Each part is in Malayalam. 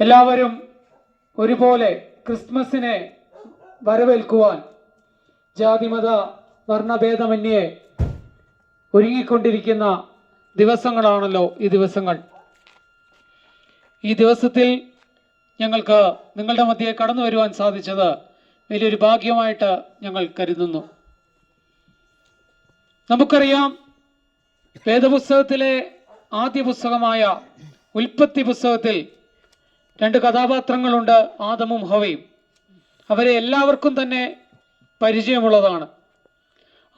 എല്ലാവരും ഒരുപോലെ ക്രിസ്മസിനെ വരവേൽക്കുവാൻ ജാതിമത വർണഭേദമന്യേ ഒരുങ്ങിക്കൊണ്ടിരിക്കുന്ന ദിവസങ്ങളാണല്ലോ ഈ ദിവസങ്ങൾ. ഈ ദിവസത്തിൽ ഞങ്ങൾക്ക് നിങ്ങളുടെ മധ്യേ കടന്നു വരുവാൻ സാധിച്ചത് വലിയൊരു ഭാഗ്യമായിട്ട് ഞങ്ങൾ കരുതുന്നു. നമുക്കറിയാം വേദപുസ്തകത്തിലെ ആദ്യ പുസ്തകമായ ഉൽപ്പത്തി പുസ്തകത്തിൽ രണ്ട് കഥാപാത്രങ്ങളുണ്ട് ആദമും ഹവയും. അവരെ എല്ലാവർക്കും തന്നെ പരിചയമുള്ളതാണ്.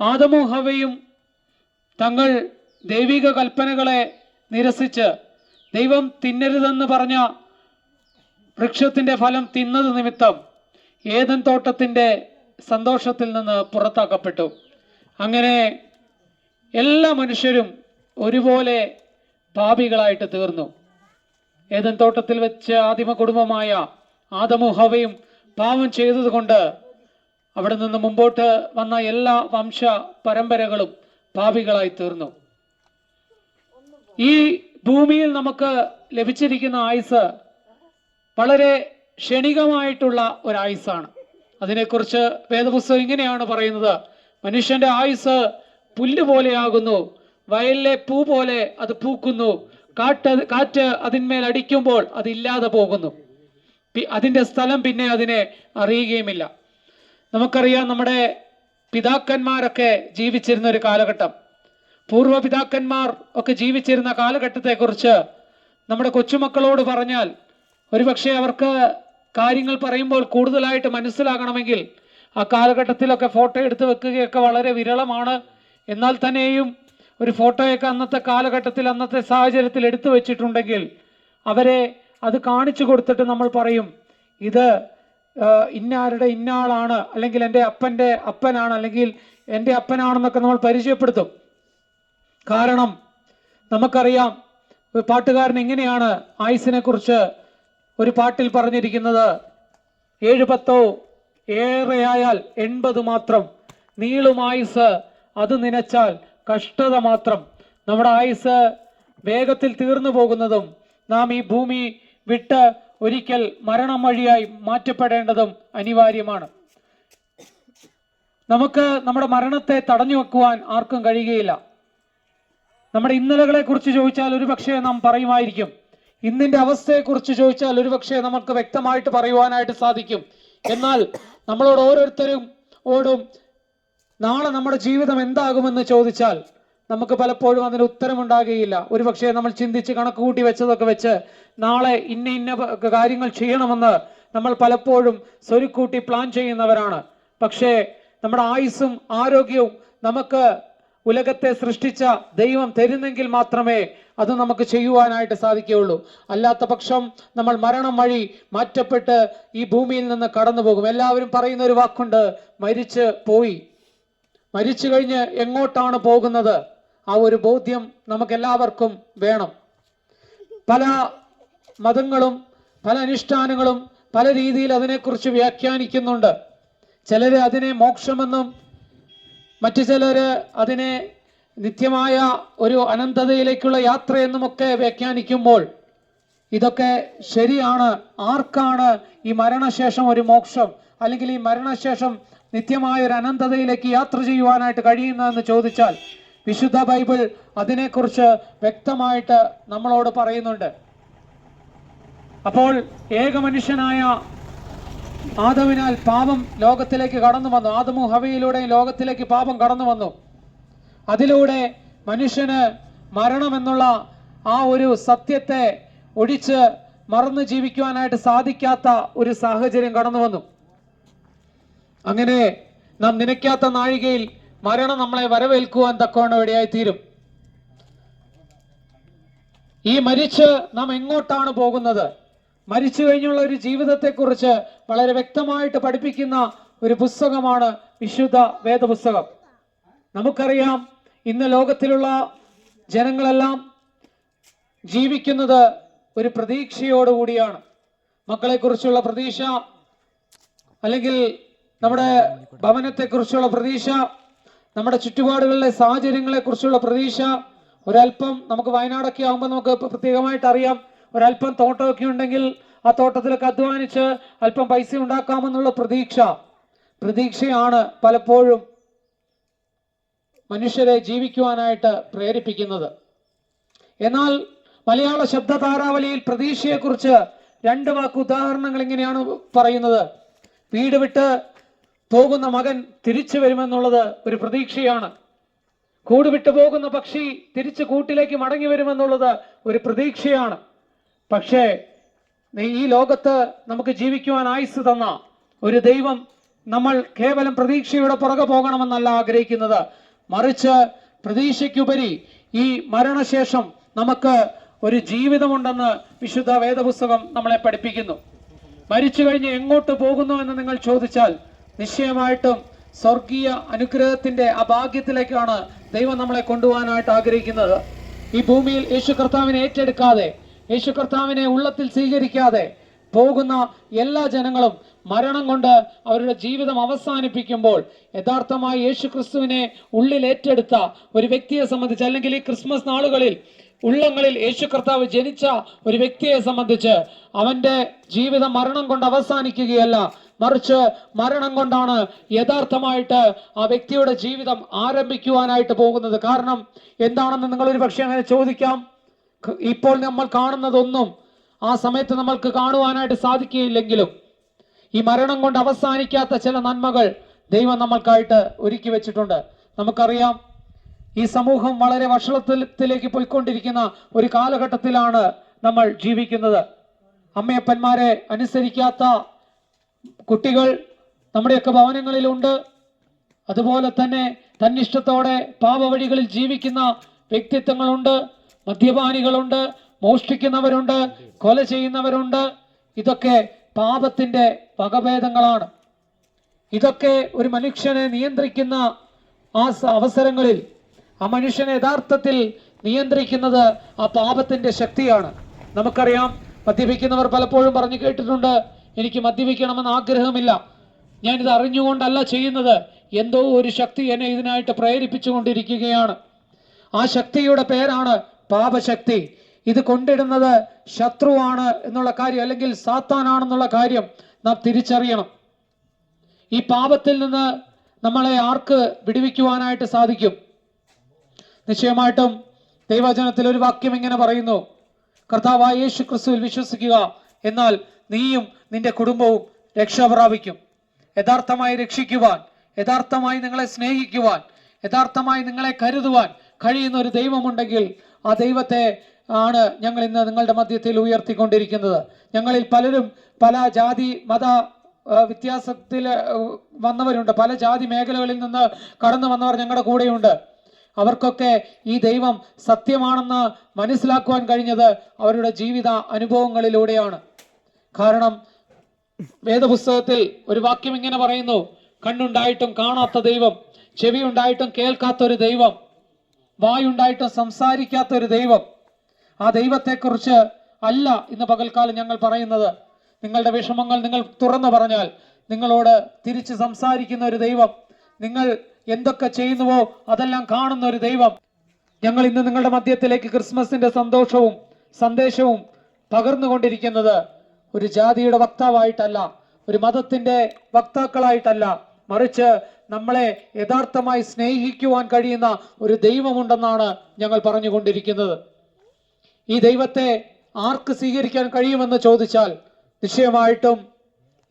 ആദമും ഹവയും തങ്ങൾ ദൈവിക കൽപ്പനകളെ നിരസിച്ച് ദൈവം തിന്നരുതെന്ന് പറഞ്ഞ വൃക്ഷത്തിന്റെ ഫലം തിന്നത് നിമിത്തം ഏതൻ തോട്ടത്തിന്റെ സന്തോഷത്തിൽ നിന്ന് പുറത്താക്കപ്പെട്ടു. അങ്ങനെ എല്ലാ മനുഷ്യരും ഒരുപോലെ പാപികളായിട്ട് തീർന്നു. ഏതൻ തോട്ടത്തിൽ വെച്ച് ആദിമ കുടുംബമായ ആദമും ഹവയും പാവം ചെയ്തതുകൊണ്ട് അവിടെ നിന്ന് മുമ്പോട്ട് വന്ന എല്ലാ വംശ പരമ്പരകളും പാപികളായി തീർന്നു. ഈ ഭൂമിയിൽ നമുക്ക് ലഭിച്ചിരിക്കുന്ന ആയുസ് വളരെ ക്ഷണികമായിട്ടുള്ള ഒരു ആയുസ്സാണ്. അതിനെക്കുറിച്ച് വേദപുസ്തകം ഇങ്ങനെയാണ് പറയുന്നത്. മനുഷ്യന്റെ ആയുസ് പുല്ല് പോലെയാകുന്നു വയലിലെ പൂ പോലെ അത് പൂക്കുന്നു കാറ്റ് കാറ്റ് അതിന്മേൽ അടിക്കുമ്പോൾ അതില്ലാതെ പോകുന്നു. അതിന്റെ സ്ഥലം പിന്നെ അതിനെ അറിയുകയുമില്ല. നമുക്കറിയാം നമ്മുടെ പിതാക്കന്മാരൊക്കെ ജീവിച്ചിരുന്ന ഒരു കാലഘട്ടം. പൂർവ പിതാക്കന്മാർ ഒക്കെ ജീവിച്ചിരുന്ന കാലഘട്ടത്തെക്കുറിച്ച് നമ്മുടെ കൊച്ചുമക്കളോട് പറഞ്ഞാൽ ഒരുപക്ഷെ അവർക്ക് കാര്യങ്ങൾ പറയുമ്പോൾ കൂടുതലായിട്ട് മനസ്സിലാകണമെങ്കിൽ ആ കാലഘട്ടത്തിലൊക്കെ ഫോട്ടോ എടുത്ത് വെക്കുകയൊക്കെ വളരെ വിരളമാണ്. എന്നാൽ തന്നെയും ഒരു ഫോട്ടോയൊക്കെ അന്നത്തെ കാലഘട്ടത്തിൽ അന്നത്തെ സാഹചര്യത്തിൽ എടുത്തു വെച്ചിട്ടുണ്ടെങ്കിൽ അവരെ അത് കാണിച്ചു കൊടുത്തിട്ട് നമ്മൾ പറയും ഇത് ഇന്നാരുടെ ഇന്നാളാണ് അല്ലെങ്കിൽ എന്റെ അപ്പന്റെ അപ്പനാണ് അല്ലെങ്കിൽ എന്റെ അപ്പനാണെന്നൊക്കെ നമ്മൾ പരിചയപ്പെടുത്തും. കാരണം നമുക്കറിയാം ഒരു പാട്ടുകാരൻ എങ്ങനെയാണ് ആയുസിനെ കുറിച്ച് ഒരു പാട്ടിൽ പറഞ്ഞിരിക്കുന്നത് ഏഴ് പത്തോ ഏറെയായാൽ എൺപത് മാത്രം നീളും ആയുസ് അത് നനച്ചാൽ കഷ്ടത മാത്രം. നമ്മുടെ ആയുസ് വേഗത്തിൽ തീർന്നു പോകുന്നതും നാം ഈ ഭൂമി വിട്ട് ഒരിക്കൽ മരണം വഴിയായി മാറ്റപ്പെടേണ്ടതും അനിവാര്യമാണ്. നമുക്ക് നമ്മുടെ മരണത്തെ തടഞ്ഞു വെക്കുവാൻ ആർക്കും കഴിയുകയില്ല. നമ്മുടെ ഇന്നലകളെ കുറിച്ച് ചോദിച്ചാൽ ഒരുപക്ഷെ നാം പറയുമായിരിക്കും. ഇന്നിന്റെ അവസ്ഥയെക്കുറിച്ച് ചോദിച്ചാൽ ഒരുപക്ഷെ നമുക്ക് വ്യക്തമായിട്ട് പറയുവാനായിട്ട് സാധിക്കും. എന്നാൽ നമ്മളോട് ഓരോരുത്തരും ഓടും നാളെ നമ്മുടെ ജീവിതം എന്താകുമെന്ന് ചോദിച്ചാൽ നമുക്ക് പലപ്പോഴും അതിന് ഉത്തരമുണ്ടാകുകയില്ല. ഒരുപക്ഷെ നമ്മൾ ചിന്തിച്ച് കണക്ക് കൂട്ടി വെച്ചതൊക്കെ വെച്ച് നാളെ ഇന്ന ഇന്ന കാര്യങ്ങൾ ചെയ്യണമെന്ന് നമ്മൾ പലപ്പോഴും സ്വരുക്കൂട്ടി പ്ലാൻ ചെയ്യുന്നവരാണ്. പക്ഷേ നമ്മുടെ ആയുസ്സും ആരോഗ്യവും നമുക്ക് ഉലകത്തെ സൃഷ്ടിച്ച ദൈവം തരുന്നെങ്കിൽ മാത്രമേ അത് നമുക്ക് ചെയ്യുവാനായിട്ട് സാധിക്കുകയുള്ളൂ. അല്ലാത്ത പക്ഷം നമ്മൾ മരണം വഴി മാറ്റപ്പെട്ട് ഈ ഭൂമിയിൽ നിന്ന് കടന്നു പോകും എല്ലാവരും പറയുന്ന ഒരു വാക്കുണ്ട് മരിച്ച് പോയി. മരിച്ചു കഴിഞ്ഞ് എങ്ങോട്ടാണ് പോകുന്നത്? ആ ഒരു ബോധ്യം നമുക്കെല്ലാവർക്കും വേണം. പല മതങ്ങളും പല അനുഷ്ഠാനങ്ങളും പല രീതിയിൽ അതിനെക്കുറിച്ച് വ്യാഖ്യാനിക്കുന്നുണ്ട്. ചിലർ അതിനെ മോക്ഷമെന്നും മറ്റു ചിലർ അതിനെ നിത്യമായ ഒരു അനന്തതയിലേക്കുള്ള യാത്രയെന്നുമൊക്കെ വ്യാഖ്യാനിക്കുമ്പോൾ ഇതൊക്കെ ശരിയാണ്. ആർക്കാണ് ഈ മരണശേഷം ഒരു മോക്ഷം? അല്ലെങ്കിൽ ഈ മരണശേഷം നിത്യമായ ഒരു അനന്തതയിലേക്ക് യാത്ര ചെയ്യുവാനായിട്ട് കഴിയുന്നതെന്ന് ചോദിച്ചാൽ വിശുദ്ധ ബൈബിൾ അതിനെക്കുറിച്ച് വ്യക്തമായിട്ട് നമ്മളോട് പറയുന്നുണ്ട്. അപ്പോൾ ഏക മനുഷ്യനായ ആദവിനാൽ പാപം ലോകത്തിലേക്ക് കടന്നു വന്നു. ആദമു ഹവയിലൂടെ ലോകത്തിലേക്ക് പാപം കടന്നു വന്നു. അതിലൂടെ മനുഷ്യന് മരണമെന്നുള്ള ആ ഒരു സത്യത്തെ ഒഴിച്ച് മറന്നു ജീവിക്കുവാനായിട്ട് സാധിക്കാത്ത ഒരു സാഹചര്യം കടന്നു വന്നു. അങ്ങനെ നാം നനയ്ക്കാത്ത നാഴികയിൽ മരണം നമ്മളെ വരവേൽക്കുവാൻ തക്കവണ്ണം ഇടയായി തീരും ഈ മരിച്ച് നാം എങ്ങോട്ടാണ് പോകുന്നത്? മരിച്ചു കഴിഞ്ഞുള്ള ഒരു ജീവിതത്തെക്കുറിച്ച് വളരെ വ്യക്തമായിട്ട് പഠിപ്പിക്കുന്ന ഒരു പുസ്തകമാണ് വിശുദ്ധ വേദപുസ്തകം. നമുക്കറിയാം ഇന്ന് ലോകത്തിലുള്ള ജനങ്ങളെല്ലാം ജീവിക്കുന്നത് ഒരു പ്രതീക്ഷയോടുകൂടിയാണ്. മക്കളെക്കുറിച്ചുള്ള പ്രതീക്ഷ അല്ലെങ്കിൽ നമ്മുടെ ഭവനത്തെക്കുറിച്ചുള്ള പ്രതീക്ഷ നമ്മുടെ ചുറ്റുപാടുകളിലെ സാഹചര്യങ്ങളെ കുറിച്ചുള്ള പ്രതീക്ഷ ഒരല്പം നമുക്ക് വയനാടൊക്കെ ആകുമ്പോൾ നമുക്ക് പ്രത്യേകമായിട്ട് അറിയാം. ഒരല്പം തോട്ടമൊക്കെ ഉണ്ടെങ്കിൽ ആ തോട്ടത്തിലൊക്കെ അധ്വാനിച്ച് അല്പം പൈസ ഉണ്ടാക്കാമെന്നുള്ള പ്രതീക്ഷ. പ്രതീക്ഷയാണ് പലപ്പോഴും മനുഷ്യരെ ജീവിക്കുവാനായിട്ട് പ്രേരിപ്പിക്കുന്നത്. എന്നാൽ മലയാള ശബ്ദ താരാവലിയിൽ പ്രതീക്ഷയെക്കുറിച്ച് രണ്ട് വാക്ക് ഉദാഹരണങ്ങൾ ഇങ്ങനെയാണ് പറയുന്നത്. വീട് വിട്ട് പോകുന്ന മകൻ തിരിച്ചു വരുമെന്നുള്ളത് ഒരു പ്രതീക്ഷയാണ്. കൂട് വിട്ടു പോകുന്ന പക്ഷി തിരിച്ചു കൂട്ടിലേക്ക് മടങ്ങി വരുമെന്നുള്ളത് ഒരു പ്രതീക്ഷയാണ്. പക്ഷേ ഈ ലോകത്ത് നമുക്ക് ജീവിക്കുവാൻ ആയുസ് തന്ന ഒരു ദൈവം നമ്മൾ കേവലം പ്രതീക്ഷയുടെ പുറകെ പോകണമെന്നല്ല ആഗ്രഹിക്കുന്നത്. മറിച്ച് പ്രതീക്ഷയ്ക്കുപരി ഈ മരണശേഷം നമുക്ക് ഒരു ജീവിതമുണ്ടെന്ന് വിശുദ്ധ വേദപുസ്തകം നമ്മളെ പഠിപ്പിക്കുന്നു. മരിച്ചു കഴിഞ്ഞ് എങ്ങോട്ട് പോകുന്നു എന്ന് നിങ്ങൾ ചോദിച്ചാൽ നിശ്ചയമായിട്ടും സ്വർഗീയ അനുഗ്രഹത്തിന്റെ ആ ഭാഗ്യത്തിലേക്കാണ് ദൈവം നമ്മളെ കൊണ്ടുപോകാനായിട്ട് ആഗ്രഹിക്കുന്നത്. ഈ ഭൂമിയിൽ യേശു കർത്താവിനെ ഏറ്റെടുക്കാതെ യേശു കർത്താവിനെ ഉള്ളത്തിൽ സ്വീകരിക്കാതെ പോകുന്ന എല്ലാ ജനങ്ങളും മരണം കൊണ്ട് അവരുടെ ജീവിതം അവസാനിപ്പിക്കുമ്പോൾ യഥാർത്ഥമായി യേശു ക്രിസ്തുവിനെ ഉള്ളിൽ ഏറ്റെടുത്ത ഒരു വ്യക്തിയെ സംബന്ധിച്ച് അല്ലെങ്കിൽ ഈ ക്രിസ്മസ് നാളുകളിൽ ഉള്ളങ്ങളിൽ യേശു കർത്താവ് ജനിച്ച ഒരു വ്യക്തിയെ സംബന്ധിച്ച് അവന്റെ ജീവിതം മരണം കൊണ്ട് അവസാനിക്കുകയല്ല മറിച്ച് മരണം കൊണ്ടാണ് യഥാർത്ഥമായിട്ട് ആ വ്യക്തിയുടെ ജീവിതം ആരംഭിക്കുവാനായിട്ട് പോകുന്നത്. കാരണം എന്താണെന്ന് നിങ്ങൾ ഒരു പക്ഷേ അങ്ങനെ ചോദിക്കാം. ഇപ്പോൾ നമ്മൾ കാണുന്നതൊന്നും ആ സമയത്ത് നമ്മൾക്ക് കാണുവാനായിട്ട് സാധിക്കുകയില്ലെങ്കിലും ഈ മരണം കൊണ്ട് അവസാനിക്കാത്ത ചില നന്മകൾ ദൈവം നമ്മൾക്കായിട്ട് ഒരുക്കി വെച്ചിട്ടുണ്ട്. നമുക്കറിയാം ഈ സമൂഹം വളരെ വഷളത്തിലേക്ക് പോയിക്കൊണ്ടിരിക്കുന്ന ഒരു കാലഘട്ടത്തിലാണ് നമ്മൾ ജീവിക്കുന്നത്. അമ്മയപ്പന്മാരെ അനുസരിക്കാത്ത കുട്ടികൾ നമ്മുടെയൊക്കെ ഭവനങ്ങളിലുണ്ട്. അതുപോലെ തന്നെ തന്നിഷ്ടത്തോടെ പാപവഴികളിൽ ജീവിക്കുന്ന വ്യക്തിത്വങ്ങളുണ്ട്. മദ്യപാനികളുണ്ട് മോഷ്ടിക്കുന്നവരുണ്ട് കൊല ചെയ്യുന്നവരുണ്ട്. ഇതൊക്കെ പാപത്തിന്റെ വകഭേദങ്ങളാണ്. ഇതൊക്കെ ഒരു മനുഷ്യനെ നിയന്ത്രിക്കുന്ന ആ അവസരങ്ങളിൽ ആ മനുഷ്യനെ യഥാർത്ഥത്തിൽ നിയന്ത്രിക്കുന്നത് ആ പാപത്തിന്റെ ശക്തിയാണ്. നമുക്കറിയാം മദ്യപിക്കുന്നവർ പലപ്പോഴും പറഞ്ഞു കേട്ടിട്ടുണ്ട് എനിക്ക് മദ്യപിക്കണമെന്ന് ആഗ്രഹമില്ല. ഞാനിത് അറിഞ്ഞുകൊണ്ടല്ല ചെയ്യുന്നത്. എന്തോ ഒരു ശക്തി എന്നെ ഇതിനായിട്ട് പ്രേരിപ്പിച്ചുകൊണ്ടിരിക്കുകയാണ്. ആ ശക്തിയുടെ പേരാണ് പാപശക്തി. ഇത് കൊണ്ടിടുന്നത് ശത്രുവാണ് എന്നുള്ള കാര്യം അല്ലെങ്കിൽ സാത്താനാണെന്നുള്ള കാര്യം നാം തിരിച്ചറിയണം. ഈ പാപത്തിൽ നിന്ന് നമ്മളെ ആർക്ക് വിടുവിക്കുവാനായിട്ട് സാധിക്കും? നിശ്ചയമായിട്ടും ദൈവചനത്തിൽ ഒരു വാക്യം ഇങ്ങനെ പറയുന്നു. കർത്താവായ യേശു ക്രിസ്തുവിൽ വിശ്വസിക്കുക. എന്നാൽ നീയും നിന്റെ കുടുംബവും രക്ഷ പ്രാപിക്കും. യഥാർത്ഥമായി രക്ഷിക്കുവാൻ യഥാർത്ഥമായി നിങ്ങളെ സ്നേഹിക്കുവാൻ യഥാർത്ഥമായി നിങ്ങളെ കരുതുവാൻ കഴിയുന്ന ഒരു ദൈവമുണ്ടെങ്കിൽ ആ ദൈവത്തെ ആണ് ഞങ്ങൾ ഇന്ന് നിങ്ങളുടെ മധ്യത്തിൽ ഉയർത്തിക്കൊണ്ടിരിക്കുന്നത്. ഞങ്ങളിൽ പലരും പല ജാതി മത വ്യത്യാസത്തിൽ വന്നവരുണ്ട്. പല ജാതി മേഖലകളിൽ നിന്ന് കടന്നു വന്നവർ ഞങ്ങളുടെ കൂടെയുണ്ട്. അവർക്കൊക്കെ ഈ ദൈവം സത്യമാണെന്ന് മനസ്സിലാക്കുവാൻ കഴിഞ്ഞത് അവരുടെ ജീവിത അനുഭവങ്ങളിലൂടെയാണ്. കാരണം വേദപുസ്തകത്തിൽ ഒരു വാക്യം ഇങ്ങനെ പറയുന്നു. കണ്ണുണ്ടായിട്ടും കാണാത്ത ദൈവം ചെവി ഉണ്ടായിട്ടും കേൾക്കാത്ത ഒരു ദൈവം വായുണ്ടായിട്ടും സംസാരിക്കാത്ത ഒരു ദൈവം ആ ദൈവത്തെക്കുറിച്ച് അല്ല ഇന്ന് പകൽക്കാലം ഞങ്ങൾ പറയുന്നത്. നിങ്ങളുടെ വിഷമങ്ങൾ നിങ്ങൾ തുറന്നു പറഞ്ഞാൽ നിങ്ങളോട് തിരിച്ച് സംസാരിക്കുന്ന ഒരു ദൈവം നിങ്ങൾ എന്തൊക്കെ ചെയ്യുന്നുവോ അതെല്ലാം കാണുന്ന ഒരു ദൈവം. ഞങ്ങൾ ഇന്ന് നിങ്ങളുടെ മധ്യത്തിലേക്ക് ക്രിസ്മസിന്റെ സന്തോഷവും സന്ദേശവും പകർന്നുകൊണ്ടിരിക്കുന്നത് ഒരു ജാതിയുടെ വക്താവായിട്ടല്ല ഒരു മതത്തിന്റെ വക്താക്കളായിട്ടല്ല മറിച്ച് നമ്മളെ യഥാർത്ഥമായി സ്നേഹിക്കുവാൻ കഴിയുന്ന ഒരു ദൈവമുണ്ടെന്നാണ് ഞങ്ങൾ പറഞ്ഞുകൊണ്ടിരിക്കുന്നത്. ഈ ദൈവത്തെ ആർക്ക് സ്വീകരിക്കാൻ കഴിയുമെന്ന് ചോദിച്ചാൽ നിശ്ചയമായിട്ടും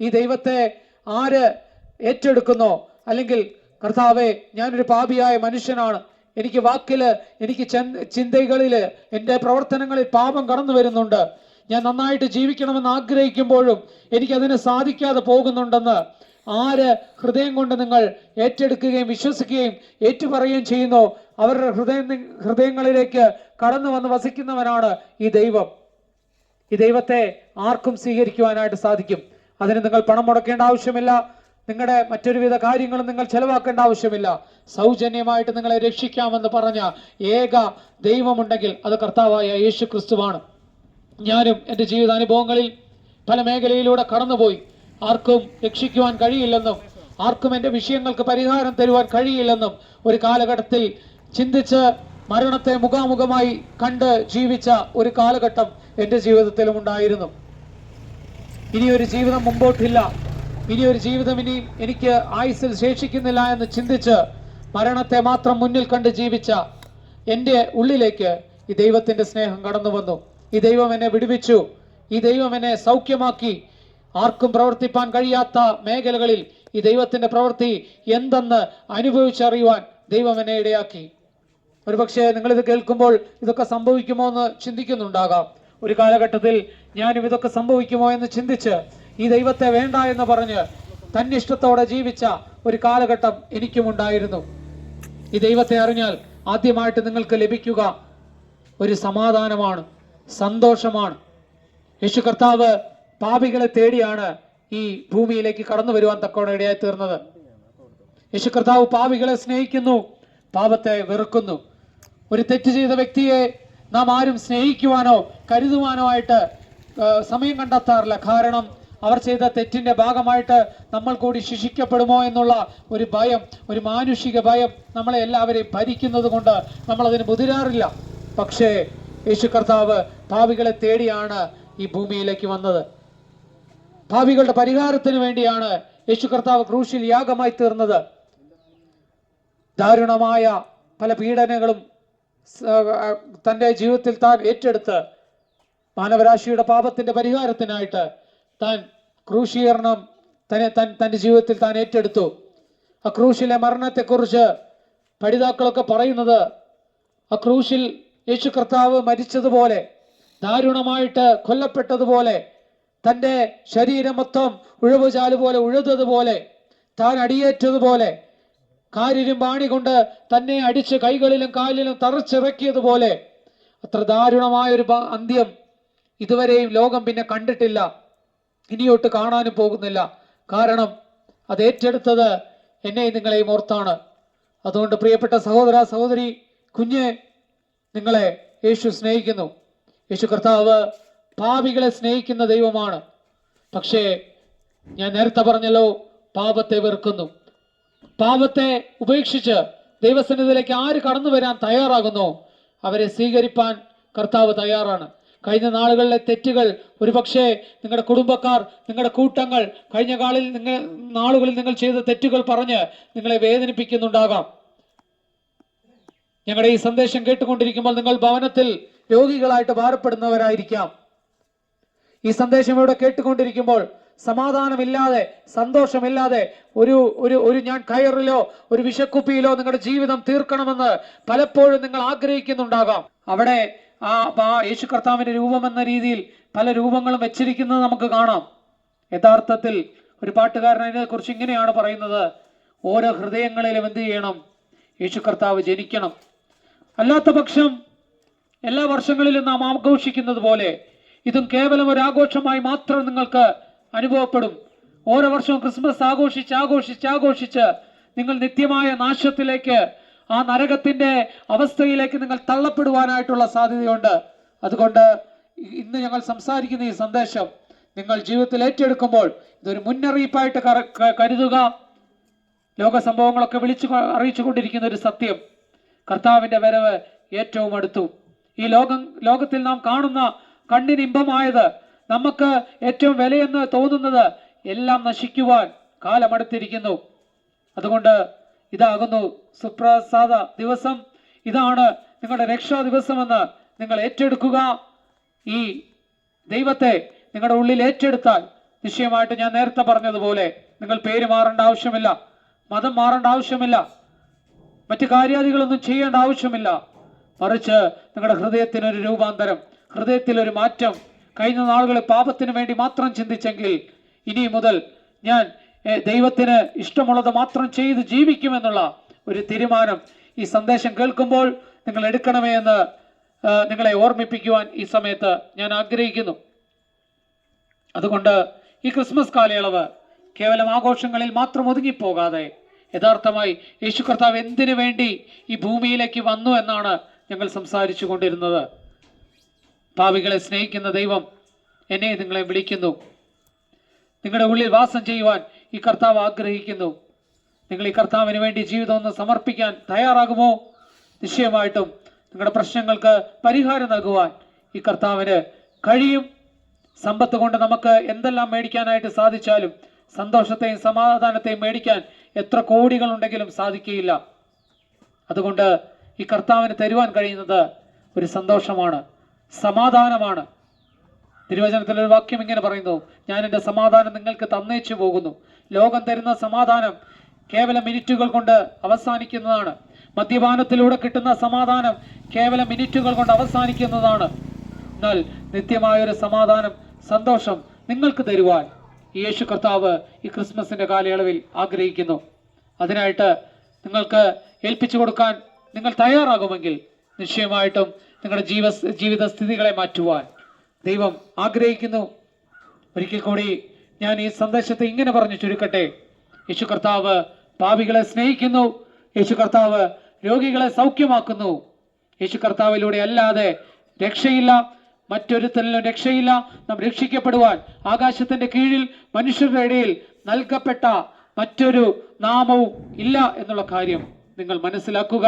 ഈ ദൈവത്തെ ആര് ഏറ്റെടുക്കുന്നോ? അല്ലെങ്കിൽ കർത്താവെ ഞാനൊരു പാപിയായ മനുഷ്യനാണ്. എനിക്ക് വാക്കിൽ എനിക്ക് ചിന്തകളിൽ എന്റെ പ്രവർത്തനങ്ങളിൽ പാപം കടന്നു വരുന്നുണ്ട്. ഞാൻ നന്നായിട്ട് ജീവിക്കണമെന്ന് ആഗ്രഹിക്കുമ്പോഴും എനിക്കതിന് സാധിക്കാതെ പോകുന്നുണ്ടെന്ന് ആര് ഹൃദയം കൊണ്ട് നിങ്ങൾ ഏറ്റെടുക്കുകയും വിശ്വസിക്കുകയും ഏറ്റുപറയുകയും ചെയ്യുന്നു അവരുടെ ഹൃദയ ഹൃദയങ്ങളിലേക്ക് കടന്നു വന്ന് വസിക്കുന്നവനാണ് ഈ ദൈവം. ഈ ദൈവത്തെ ആർക്കും സ്വീകരിക്കുവാനായിട്ട് സാധിക്കും. അതിന് നിങ്ങൾ പണം മുടക്കേണ്ട ആവശ്യമില്ല. നിങ്ങളുടെ മറ്റൊരുവിധ കാര്യങ്ങളും നിങ്ങൾ ചെലവാക്കേണ്ട ആവശ്യമില്ല. സൗജന്യമായിട്ട് നിങ്ങളെ രക്ഷിക്കാമെന്ന് പറഞ്ഞ ഏക ദൈവമുണ്ടെങ്കിൽ അത് കർത്താവായ യേശു ക്രിസ്തുവാണ് ഞാനും എന്റെ ജീവിതാനുഭവങ്ങളിൽ പല മേഖലയിലൂടെ കടന്നുപോയി. ആർക്കും രക്ഷിക്കുവാൻ കഴിയില്ലെന്നും ആർക്കും എന്റെ വിഷയങ്ങൾക്ക് പരിഹാരം തരുവാൻ കഴിയില്ലെന്നും ഒരു കാലഘട്ടത്തിൽ ചിന്തിച്ച് മരണത്തെ മുഖാമുഖമായി കണ്ട് ജീവിച്ച ഒരു കാലഘട്ടം എന്റെ ജീവിതത്തിലും ഉണ്ടായിരുന്നു. ഇനിയൊരു ജീവിതം മുമ്പോട്ടില്ല. ഇനിയൊരു ജീവിതം ഇനി എനിക്ക് ആയുസ്സിൽ ശേഷിക്കുന്നില്ല എന്ന് ചിന്തിച്ച് മരണത്തെ മാത്രം മുന്നിൽ കണ്ട് ജീവിച്ച എന്റെ ഉള്ളിലേക്ക് ഈ ദൈവത്തിന്റെ സ്നേഹം കടന്നു വന്നു ഈ ദൈവം എന്നെ വിടുവിച്ചു. ഈ ദൈവം എന്നെ സൗഖ്യമാക്കി. ആർക്കും പ്രവർത്തിപ്പാൻ കഴിയാത്ത മേഖലകളിൽ ഈ ദൈവത്തിന്റെ പ്രവൃത്തി എന്തെന്ന് അനുഭവിച്ചറിയുവാൻ ദൈവം എന്നെ ഇടയാക്കി. ഒരുപക്ഷെ ഇത് കേൾക്കുമ്പോൾ ഇതൊക്കെ സംഭവിക്കുമോ എന്ന് ചിന്തിക്കുന്നുണ്ടാകാം. ഒരു കാലഘട്ടത്തിൽ ഞാനും ഇതൊക്കെ സംഭവിക്കുമോ എന്ന് ചിന്തിച്ച് ഈ ദൈവത്തെ വേണ്ട എന്ന് പറഞ്ഞ് തന്നിഷ്ടത്തോടെ ജീവിച്ച ഒരു കാലഘട്ടം എനിക്കും ഉണ്ടായിരുന്നു ഈ ദൈവത്തെ അറിഞ്ഞാൽ ആദ്യമായിട്ട് നിങ്ങൾക്ക് ലഭിക്കുക ഒരു സമാധാനമാണ്. സന്തോഷമാണ്. യേശു കർത്താവ് പാപികളെ തേടിയാണ് ഈ ഭൂമിയിലേക്ക് കടന്നു വരുവാൻ തക്കോടെ ഇടയായി തീർന്നത്. യേശു കർത്താവ് പാപികളെ സ്നേഹിക്കുന്നു പാപത്തെ വെറുക്കുന്നു. ഒരു തെറ്റ് ചെയ്ത വ്യക്തിയെ നാം ആരും സ്നേഹിക്കുവാനോ കരുതുവാനോ ആയിട്ട് സമയം കണ്ടെത്താറില്ല. കാരണം അവർ ചെയ്ത തെറ്റിന്റെ ഭാഗമായിട്ട് നമ്മൾ കൂടി ശിക്ഷിക്കപ്പെടുമോ എന്നുള്ള ഒരു ഭയം ഒരു മാനുഷിക ഭയം നമ്മളെ എല്ലാവരെയും ഭരിക്കുന്നത് കൊണ്ട് നമ്മൾ അതിന് മുതിരാറില്ല. പക്ഷേ യേശു കർത്താവ് പാവികളെ തേടിയാണ് ഈ ഭൂമിയിലേക്ക് വന്നത്. പാവികളുടെ പരിഹാരത്തിന് വേണ്ടിയാണ് യേശു കർത്താവ് ക്രൂശിൽ യാഗമായി തീർന്നത്. ദാരുണമായ പല പീഡനങ്ങളും തന്റെ ജീവിതത്തിൽ താൻ ഏറ്റെടുത്ത് മാനവരാശിയുടെ പാപത്തിന്റെ പരിഹാരത്തിനായിട്ട് താൻ ക്രൂശീകരണം തന്നെ തൻ തന്റെ ജീവിതത്തിൽ താൻ ഏറ്റെടുത്തു. ആ ക്രൂശിലെ മരണത്തെക്കുറിച്ച് പഠിതാക്കളൊക്കെ പറയുന്നത് ആ ക്രൂശിൽ യേശു കർത്താവ് മരിച്ചതുപോലെ ദാരുണമായിട്ട് കൊല്ലപ്പെട്ടതുപോലെ തന്റെ ശരീരം മൊത്തം ഉഴവുചാൽ പോലെ ഉഴുതതുപോലെ താൻ അടിയേറ്റതുപോലെ കാരിലും പാണി കൊണ്ട് തന്നെ അടിച്ച് കൈകളിലും കാലിലും തറച്ചിറക്കിയതുപോലെ അത്ര ദാരുണമായ ഒരു അന്ത്യം ഇതുവരെയും ലോകം പിന്നെ കണ്ടിട്ടില്ല. ഇനിയോട്ട് കാണാനും പോകുന്നില്ല. കാരണം അത് ഏറ്റെടുത്തത് എന്നെ നിങ്ങളെയും ഓർത്താണ്. അതുകൊണ്ട് പ്രിയപ്പെട്ട സഹോദര സഹോദരി കുഞ്ഞ് നിങ്ങളെ യേശു സ്നേഹിക്കുന്നു. യേശു കർത്താവ് പാപികളെ സ്നേഹിക്കുന്ന ദൈവമാണ്. പക്ഷേ ഞാൻ നേരത്തെ പറഞ്ഞല്ലോ പാപത്തെ വെറുക്കുന്നു. പാപത്തെ ഉപേക്ഷിച്ച് ദൈവസന്നിധിയിലേക്ക് ആര് കടന്നു വരാൻ തയ്യാറാകുന്നു അവരെ സ്വീകരിപ്പാൻ കർത്താവ് തയ്യാറാണ്. കഴിഞ്ഞ നാളുകളിലെ തെറ്റുകൾ ഒരുപക്ഷെ നിങ്ങളുടെ കുടുംബക്കാർ നിങ്ങളുടെ കൂട്ടങ്ങൾ കഴിഞ്ഞ കാലിൽ നിങ്ങൾ നാളുകളിൽ നിങ്ങൾ ചെയ്ത തെറ്റുകൾ പറഞ്ഞ് നിങ്ങളെ വേദനിപ്പിക്കുന്നുണ്ടാകാം. ഞങ്ങളുടെ ഈ സന്ദേശം കേട്ടുകൊണ്ടിരിക്കുമ്പോൾ നിങ്ങൾ ഭവനത്തിൽ രോഗികളായിട്ട് ഭാരപ്പെടുന്നവരായിരിക്കാം. ഈ സന്ദേശം ഇവിടെ കേട്ടുകൊണ്ടിരിക്കുമ്പോൾ സമാധാനമില്ലാതെ സന്തോഷമില്ലാതെ ഒരു ഒരു ഒരു ഞാൻ കയറിലോ ഒരു വിഷക്കുപ്പിയിലോ നിങ്ങളുടെ ജീവിതം തീർക്കണമെന്ന് പലപ്പോഴും നിങ്ങൾ ആഗ്രഹിക്കുന്നുണ്ടാകാം. അവിടെ ആ യേശു കർത്താവിന്റെ രൂപം എന്ന രീതിയിൽ പല രൂപങ്ങളും വെച്ചിരിക്കുന്നത് നമുക്ക് കാണാം. യഥാർത്ഥത്തിൽ ഒരു പാട്ടുകാരൻ കുറിച്ച് ഇങ്ങനെയാണ് പറയുന്നത്. ഓരോ ഹൃദയങ്ങളിലും എന്ത് ചെയ്യണം? യേശു കർത്താവ് ജനിക്കണം. അല്ലാത്ത പക്ഷം എല്ലാ വർഷങ്ങളിലും നാം ആഘോഷിക്കുന്നത് പോലെ ഇതും കേവലം ഒരു ആഘോഷമായി മാത്രം നിങ്ങൾക്ക് അനുഭവപ്പെടും. ഓരോ വർഷവും ക്രിസ്മസ് ആഘോഷിച്ച് ആഘോഷിച്ച് ആഘോഷിച്ച് നിങ്ങൾ നിത്യമായ നാശത്തിലേക്ക് ആ നരകത്തിന്റെ അവസ്ഥയിലേക്ക് നിങ്ങൾ തള്ളപ്പെടുവാനായിട്ടുള്ള സാധ്യതയുണ്ട്. അതുകൊണ്ട് ഇന്ന് ഞങ്ങൾ സംസാരിക്കുന്ന ഈ സന്ദേശം നിങ്ങൾ ജീവിതത്തിൽ ഏറ്റെടുക്കുമ്പോൾ ഇതൊരു മുന്നറിയിപ്പായിട്ട് കരുതുക. ലോക സംഭവങ്ങളൊക്കെ വിളിച്ചു അറിയിച്ചു കൊണ്ടിരിക്കുന്ന ഒരു സത്യം. കർത്താവിന്റെ വരവ് ഏറ്റവും അടുത്തു. ഈ ലോകം ലോകത്തിൽ നാം കാണുന്ന കണ്ണിന് ഇമ്പമായത് നമുക്ക് ഏറ്റവും വിലയെന്ന് തോന്നുന്നത് എല്ലാം നശിക്കുവാൻ കാലമടുത്തിരിക്കുന്നു അതുകൊണ്ട് ഇതാകുന്നു സുപ്രസാദ ദിവസം. ഇതാണ് നിങ്ങളുടെ രക്ഷാ ദിവസമെന്ന് നിങ്ങൾ ഏറ്റെടുക്കുക. ഈ ദൈവത്തെ നിങ്ങളുടെ ഉള്ളിൽ ഏറ്റെടുത്താൽ നിശ്ചയമായിട്ട് ഞാൻ നേരത്തെ പറഞ്ഞതുപോലെ നിങ്ങൾ പേര് മാറേണ്ട ആവശ്യമില്ല മതം മാറേണ്ട ആവശ്യമില്ല. മറ്റു കാര്യാദികളൊന്നും ചെയ്യേണ്ട ആവശ്യമില്ല. മറിച്ച് നിങ്ങളുടെ ഹൃദയത്തിനൊരു രൂപാന്തരം ഹൃദയത്തിലൊരു മാറ്റം കഴിഞ്ഞ നാളുകളിൽ പാപത്തിന് വേണ്ടി മാത്രം ചിന്തിച്ചെങ്കിൽ ഇനി മുതൽ ഞാൻ ദൈവത്തിന് ഇഷ്ടമുള്ളത് മാത്രം ചെയ്ത് ജീവിക്കുമെന്നുള്ള ഒരു തീരുമാനം ഈ സന്ദേശം കേൾക്കുമ്പോൾ നിങ്ങൾ എടുക്കണമേ എന്ന് നിങ്ങളെ ഓർമ്മിപ്പിക്കുവാൻ ഈ സമയത്ത് ഞാൻ ആഗ്രഹിക്കുന്നു. അതുകൊണ്ട് ഈ ക്രിസ്മസ് കാലയളവ് കേവലം ആഘോഷങ്ങളിൽ മാത്രം ഒതുങ്ങിപ്പോകാതെ യഥാർത്ഥമായി യേശു കർത്താവ് എന്തിനു വേണ്ടി ഈ ഭൂമിയിലേക്ക് വന്നു എന്നാണ് ഞങ്ങൾ സംസാരിച്ചു കൊണ്ടിരുന്നത് പാവികളെ സ്നേഹിക്കുന്ന ദൈവം എന്നെ നിങ്ങളെ വിളിക്കുന്നു. നിങ്ങളുടെ ഉള്ളിൽ വാസം ചെയ്യുവാൻ ഈ കർത്താവ് ആഗ്രഹിക്കുന്നു. നിങ്ങൾ ഈ കർത്താവിന് വേണ്ടി ജീവിതം ഒന്ന് സമർപ്പിക്കാൻ തയ്യാറാകുമോ? നിശ്ചയമായിട്ടും നിങ്ങളുടെ പ്രശ്നങ്ങൾക്ക് പരിഹാരം നൽകുവാൻ ഈ കർത്താവിന് കഴിയും. സമ്പത്ത് കൊണ്ട് നമുക്ക് എന്തെല്ലാം മേടിക്കാനായിട്ട് സാധിച്ചാലും സന്തോഷത്തെയും സമാധാനത്തെയും മേടിക്കാൻ എത്ര കോടികൾ ഉണ്ടെങ്കിലും സാധിക്കുകയില്ല. അതുകൊണ്ട് ഈ കർത്താവിന് തരുവാൻ കഴിയുന്നത് ഒരു സന്തോഷമാണ് സമാധാനമാണ്. തിരുവചനത്തിൽ ഒരു വാക്യം ഇങ്ങനെ പറയുന്നു ഞാൻ എന്റെ സമാധാനം നിങ്ങൾക്ക് തന്നേച്ചു പോകുന്നു. ലോകം തരുന്ന സമാധാനം കേവലം മിനിറ്റുകൾ കൊണ്ട് അവസാനിക്കുന്നതാണ്. മദ്യപാനത്തിലൂടെ കിട്ടുന്ന സമാധാനം കേവലം മിനിറ്റുകൾ കൊണ്ട് അവസാനിക്കുന്നതാണ്. എന്നാൽ നിത്യമായൊരു സമാധാനം സന്തോഷം നിങ്ങൾക്ക് തരുവാൻ യേശു കർത്താവ് ഈ ക്രിസ്മസിന്റെ കാലയളവിൽ ആഗ്രഹിക്കുന്നു. അതിനായിട്ട് നിങ്ങൾക്ക് ഏൽപ്പിച്ചു കൊടുക്കാൻ നിങ്ങൾ തയ്യാറാകുമെങ്കിൽ നിശ്ചയമായിട്ടും നിങ്ങളുടെ ജീവ ജീവിത സ്ഥിതികളെ മാറ്റുവാൻ ദൈവം ആഗ്രഹിക്കുന്നു. ഒരിക്കൽ കൂടി ഞാൻ ഈ സന്ദേശത്തെ ഇങ്ങനെ പറഞ്ഞു ചുരുക്കട്ടെ. യേശു കർത്താവ് പാപികളെ സ്നേഹിക്കുന്നു. യേശു കർത്താവ് രോഗികളെ സൗഖ്യമാക്കുന്നു. യേശു കർത്താവിലൂടെ അല്ലാതെ രക്ഷയില്ല. മറ്റൊരുത്തരിലും രക്ഷയില്ല. നാം രക്ഷിക്കപ്പെടുവാൻ ആകാശത്തിന്റെ കീഴിൽ മനുഷ്യരുടെ ഇടയിൽ നൽകപ്പെട്ട മറ്റൊരു നാമവും ഇല്ല എന്നുള്ള കാര്യം നിങ്ങൾ മനസ്സിലാക്കുക.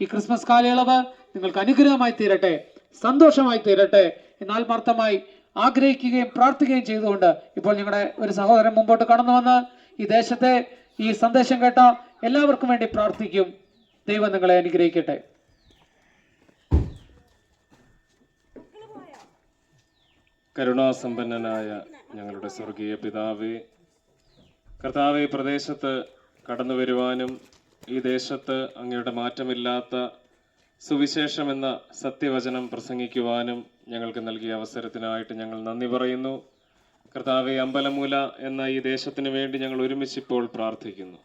ഈ ക്രിസ്മസ് കാലയളവ് നിങ്ങൾക്ക് അനുഗ്രഹമായി തീരട്ടെ സന്തോഷമായി തീരട്ടെ എന്നാൽ മർത്ഥമായി ആഗ്രഹിക്കുകയും പ്രാർത്ഥിക്കുകയും ചെയ്തുകൊണ്ട് ഇപ്പോൾ ഞങ്ങളുടെ ഒരു സഹോദരൻ മുമ്പോട്ട് കടന്നു വന്ന് ഈ ദേശത്തെ ഈ സന്ദേശം കേട്ട എല്ലാവർക്കും വേണ്ടി പ്രാർത്ഥിക്കും. ദൈവം നിങ്ങളെ അനുഗ്രഹിക്കട്ടെ. കരുണാസമ്പന്നനായ ഞങ്ങളുടെ സ്വർഗീയ പിതാവേ കർത്താവെ ഈ പ്രദേശത്ത് കടന്നു വരുവാനും ഈ ദേശത്ത് അങ്ങയുടെ മാറ്റമില്ലാത്ത സുവിശേഷം എന്ന സത്യവചനം പ്രസംഗിക്കുവാനും ഞങ്ങൾക്ക് നൽകിയ അവസരത്തിനായിട്ട് ഞങ്ങൾ നന്ദി പറയുന്നു. കർത്താവെ അമ്പലമൂല എന്ന ഈ ദേശത്തിന് വേണ്ടി ഞങ്ങൾ ഒരുമിച്ചിപ്പോൾ പ്രാർത്ഥിക്കുന്നു.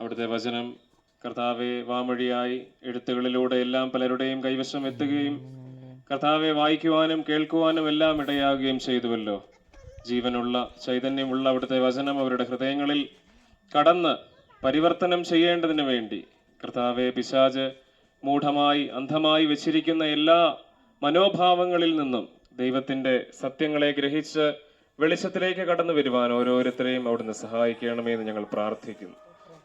അവിടുത്തെ വചനം കർത്താവെ വാമൊഴിയായി എഴുത്തുകളിലൂടെ എല്ലാം പലരുടെയും കൈവശം എത്തുകയും കർത്താവെ വായിക്കുവാനും കേൾക്കുവാനും എല്ലാം ഇടയാകുകയും ചെയ്തുവല്ലോ. ജീവനുള്ള ചൈതന്യമുള്ള അവിടുത്തെ വചനം അവരുടെ ഹൃദയങ്ങളിൽ കടന്ന് പരിവർത്തനം ചെയ്യേണ്ടതിന് വേണ്ടി. കർത്താവെ പിശാജ് മൂഢമായി അന്ധമായി വെച്ചിരിക്കുന്ന എല്ലാ മനോഭാവങ്ങളിൽ നിന്നും ദൈവത്തിന്റെ സത്യങ്ങളെ ഗ്രഹിച്ച് വെളിച്ചത്തിലേക്ക് കടന്നു വരുവാൻ ഓരോരുത്തരെയും അവിടുന്ന് സഹായിക്കണമേ എന്ന് ഞങ്ങൾ പ്രാർത്ഥിക്കുന്നു.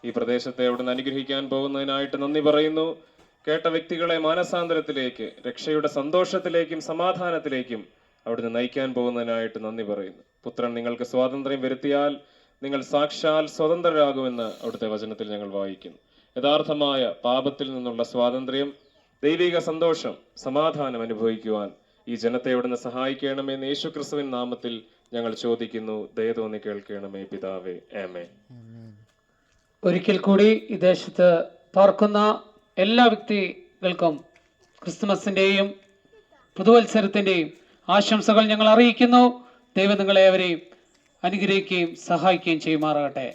ഈ പ്രദേശത്തെ അവിടുന്ന് അനുഗ്രഹിക്കാൻ പോകുന്നതിനായിട്ട് നന്ദി പറയുന്നു. കേട്ട വ്യക്തികളെ മാനസാന്തരത്തിലേക്ക് രക്ഷയുടെ സന്തോഷത്തിലേക്കും സമാധാനത്തിലേക്കും അവിടുന്ന് നയിക്കാൻ പോകുന്നതിനായിട്ട് നന്ദി പറയുന്നു. പുത്രൻ നിങ്ങൾക്ക് സ്വാതന്ത്ര്യം വരുത്തിയാൽ നിങ്ങൾ സാക്ഷാൽ സ്വതന്ത്രരാകുമെന്ന് അവിടുത്തെ വചനത്തിൽ ഞങ്ങൾ വായിക്കുന്നു. യഥാർത്ഥമായ പാപത്തിൽ നിന്നുള്ള സ്വാതന്ത്ര്യം ദൈവിക സന്തോഷം സമാധാനം അനുഭവിക്കുവാൻ ഈ ജനത്തെ അവിടുന്ന് സഹായിക്കണമെന്ന് യേശു ക്രിസ്തുവിൻ നാമത്തിൽ ഞങ്ങൾ ചോദിക്കുന്നു. ദയ തോന്നി കേൾക്കണമേ പിതാവേ. ഏമേ ഒരിക്കൽ കൂടി ഈ ദേശത്ത് പാർക്കുന്ന എല്ലാ വ്യക്തികൾക്കും ക്രിസ്മസിന്റെയും പുതുവത്സരത്തിന്റെയും ആശംസകൾ ഞങ്ങൾ അറിയിക്കുന്നു. ദൈവം നിങ്ങളെ അവരെയും അനുഗ്രഹിക്കുകയും സഹായിക്കുകയും ചെയ്യുമാറാകട്ടെ.